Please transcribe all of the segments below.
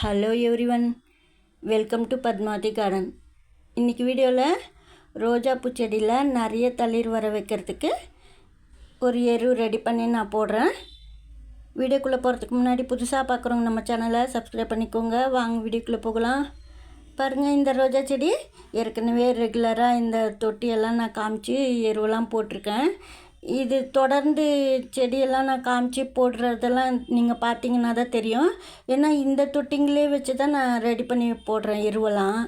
Hello everyone welcome to Padmavathi garden இன்றைக்கி வீடியோவில் ரோஜா பூச்செடியில் நிறைய தளிர் வர வைக்கிறதுக்கு ஒரு எரு ரெடி பண்ணி நான் போடுறேன். வீடியோக்குள்ளே போகிறதுக்கு முன்னாடி புதுசாக பார்க்குறவங்க நம்ம சேனலை சப்ஸ்கிரைப் பண்ணிக்கோங்க. வாங்க வீடியோக்குள்ளே போகலாம். பாருங்கள் இந்த ரோஜா செடி ஏற்கனவே ரெகுலராக இந்த தொட்டியெல்லாம் நான் காமிச்சு எருவெல்லாம் போட்டிருக்கேன். இது தொடர்ந்து செடியெல்லாம் நான் காமிச்சு போடுறதெல்லாம் நீங்கள் பார்த்தீங்கன்னா தான் தெரியும். ஏன்னா இந்த தொட்டிங்களே வச்சு தான் நான் ரெடி பண்ணி போடுறேன் எருவெல்லாம்.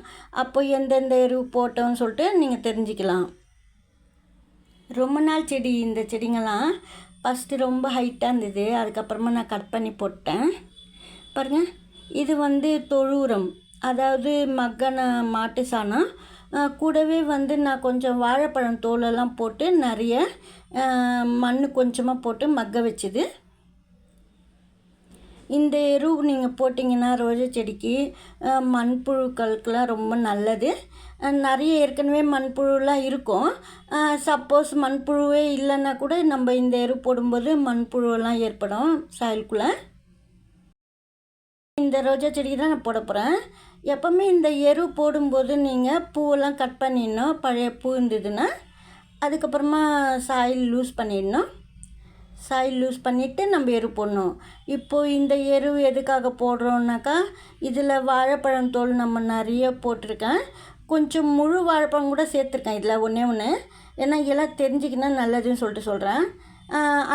அப்போ எந்தெந்த எருவு போட்டோன்னு சொல்லிட்டு நீங்கள் தெரிஞ்சுக்கலாம். ரொம்ப நாள் செடி இந்த செடிங்கெல்லாம் ஃபஸ்ட்டு ரொம்ப ஹைட்டாக இருந்தது. அதுக்கப்புறமா நான் கட் பண்ணி போட்டேன். பாருங்கள் இது வந்து தொழு உரம். அதாவது மக்கன மாட்டு சாணம் கூடவே வந்து நான் கொஞ்சம் வாழைப்பழம் தோலெல்லாம் போட்டு நிறைய மண் கொஞ்சமாக போட்டு மக்க வச்சுது. இந்த எரு நீங்கள் போட்டிங்கன்னா ரோஜா செடிக்கு மண்புழுக்களுக்கெலாம் ரொம்ப நல்லது. நிறைய ஏற்கனவே மண்புழுலாம் இருக்கும். சப்போஸ் மண்புழுவே இல்லைன்னா கூட நம்ம இந்த எரு போடும்போது மண்புழுவெல்லாம் ஏற்படும் சாயலுக்குள்ளே இந்த ரோஜா செடிக்கு தான் நான் போட போகிறேன் எப்போவுமே இந்த எரு போடும்போது நீங்கள் பூவெல்லாம் கட் பண்ணிடணும். பழைய பூ இருந்ததுன்னா அதுக்கப்புறமா சாயில் லூஸ் பண்ணிடணும். சாயில் லூஸ் பண்ணிவிட்டு நம்ம எரு போடணும். இப்போது இந்த எரு எதுக்காக போடுறோன்னாக்கா இதில் வாழைப்பழம் தோல் நம்ம நிறைய போட்டிருக்கேன். கொஞ்சம் முழு வாழைப்பழம் கூட சேர்த்துருக்கேன் இதில் ஒன்றே ஒன்று ஏன்னா இதெல்லாம் தெரிஞ்சிக்கினா நல்லதுன்னு சொல்லிட்டு சொல்கிறேன்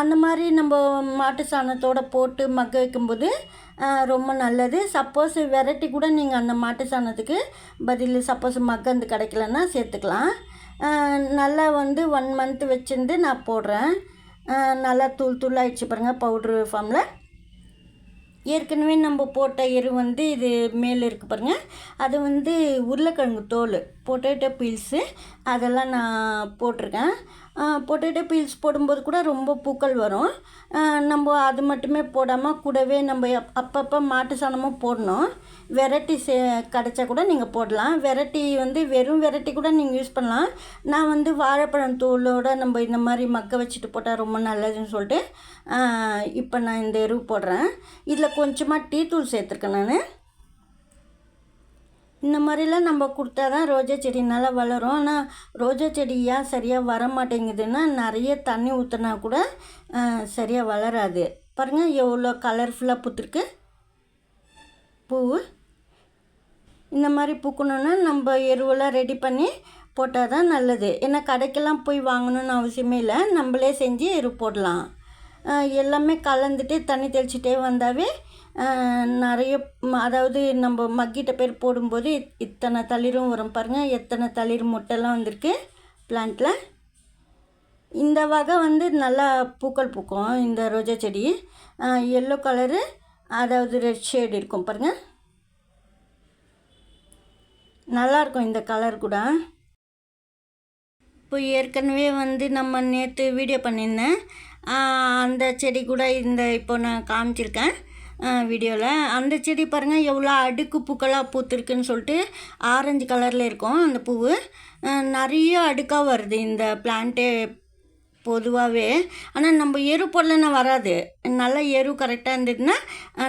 அந்த மாதிரி நம்ம மாட்டு சாணத்தோடு போட்டு மக்க வைக்கும்போது ரொம்ப நல்லது. சப்போஸ் வெரைட்டி கூட நீங்கள் அந்த மாட்டு சாணத்துக்கு பதில் சப்போஸ் மக்கந்து கிடைக்கலன்னா சேர்த்துக்கலாம். நல்லா வந்து ஒன் மந்த் வச்சுருந்து நான் போடுறேன். நல்லா தூள் தூளாகிடுச்சு பாருங்கள் பவுட்ரு ஃபார்மில் ஏற்கனவே நம்ம போட்ட எரு வந்து இது மேலே இருக்குது பாருங்கள் அது வந்து உருளைக்கிழங்கு தோல் பொட்டேட்டோ பீல்ஸு அதெல்லாம் நான் போட்டிருக்கேன். பொட்டேட்டோ பீல்ஸ் போடும்போது கூட ரொம்ப பூக்கள் வரும். நம்ம அது மட்டுமே போடாமல் கூடவே நம்ம அப்பப்போ மாட்டு சாணமும் போடணும். வெரைட்டி சே கிடச்சா கூட நீங்கள் போடலாம். வெரைட்டி வந்து வெறும் வெரைட்டி கூட நீங்கள் யூஸ் பண்ணலாம். நான் வந்து வாழைப்பழம் தூளோடு நம்ம இந்த மாதிரி மக்க வச்சுட்டு போட்டால் ரொம்ப நல்லதுன்னு சொல்லிட்டு இப்போ நான் இந்த எருவு போடுறேன். இதில் கொஞ்சமாக டீ தூள் சேர்த்துருக்கேன் நான். இந்த மாதிரிலாம் நம்ம கொடுத்தா தான் ரோஜா செடி நல்லா வளரும். ஆனால் ரோஜா செடி ஏன் சரியாக வர மாட்டேங்குதுன்னா நிறைய தண்ணி ஊற்றினா கூட சரியாக வளராது. பாருங்கள் எவ்வளோ கலர்ஃபுல்லாக பூத்துருக்கு. பூ. இந்த மாதிரி பூக்கணுன்னா நம்ம எருவெல்லாம் ரெடி பண்ணி போட்டால் தான் நல்லது. ஏன்னா கடைக்கெல்லாம் போய் வாங்கணுன்னு அவசியமே இல்லை. நம்மளே செஞ்சு எரு போடலாம். எல்லாமே கலந்துட்டு தண்ணி தெளிச்சிட்டே வந்தாவே நிறைய அதாவது நம்ம மக்கிட்ட பேர் போடும்போது இத்தனை தளிரும் வரும் பாருங்கள் எத்தனை தளிர் முட்டைலாம் வந்திருக்கு பிளான்ட்டில் இந்த வகை வந்து நல்லா பூக்கள் பூக்கும் இந்த ரோஜா செடி. எல்லோ கலரு அதாவது ரெட் ஷேடு இருக்கும் பாருங்கள் நல்லாயிருக்கும் இந்த கலர் கூட. இப்போ ஏற்கனவே வந்து நம்ம நேற்று வீடியோ பண்ணியிருந்தேன். அந்த செடி கூட இந்த இப்போ நான் காமிச்சிருக்கேன் வீடியோவில் அந்த செடி பாருங்கள் எவ்வளோ அடுக்கு பூக்களாக பூத்துருக்குன்னு சொல்லிட்டு ஆரஞ்சு கலரில் இருக்கும் அந்த பூவு. நிறைய அடுக்காக வருது இந்த பிளான்ட்டே பொதுவாகவே ஆனால் நம்ம எரு பொருள்னா வராது. நல்லா எரு கரெக்டாக இருந்ததுன்னா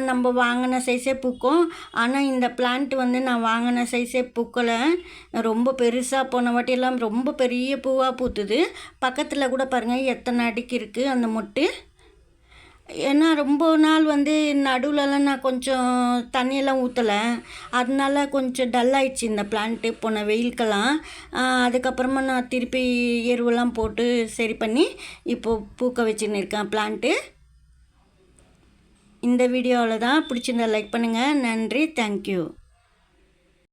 நம்ம வாங்கின சைஸே பூக்கும். ஆனால் இந்த பிளான்ட் வந்து நான் வாங்கின சைஸே பூக்கலை. ரொம்ப பெருசாக போன வாட்டியெல்லாம் ரொம்ப பெரிய பூவாக பூத்துது. பக்கத்தில் கூட பாருங்கள் எத்தனை அடிக்கு இருக்குது அந்த மொட்டு. ஏன்னா ரொம்ப நாள் வந்து நடுவிலலாம் நான் கொஞ்சம் தண்ணியெல்லாம் ஊற்றலை அதனால கொஞ்சம் டல் ஆயிடுச்சு இந்த பிளான்ட்டு போன வெயிலுக்கெல்லாம். அதுக்கப்புறமா நான் திருப்பி எருவெல்லாம் போட்டு சரி பண்ணி இப்போது பூக்க வச்சுன்னு இருக்கேன் பிளான்ட்டு இந்த வீடியோவில் தான் பிடிச்சிருந்தா லைக் பண்ணுங்கள் நன்றி. தேங்க்யூ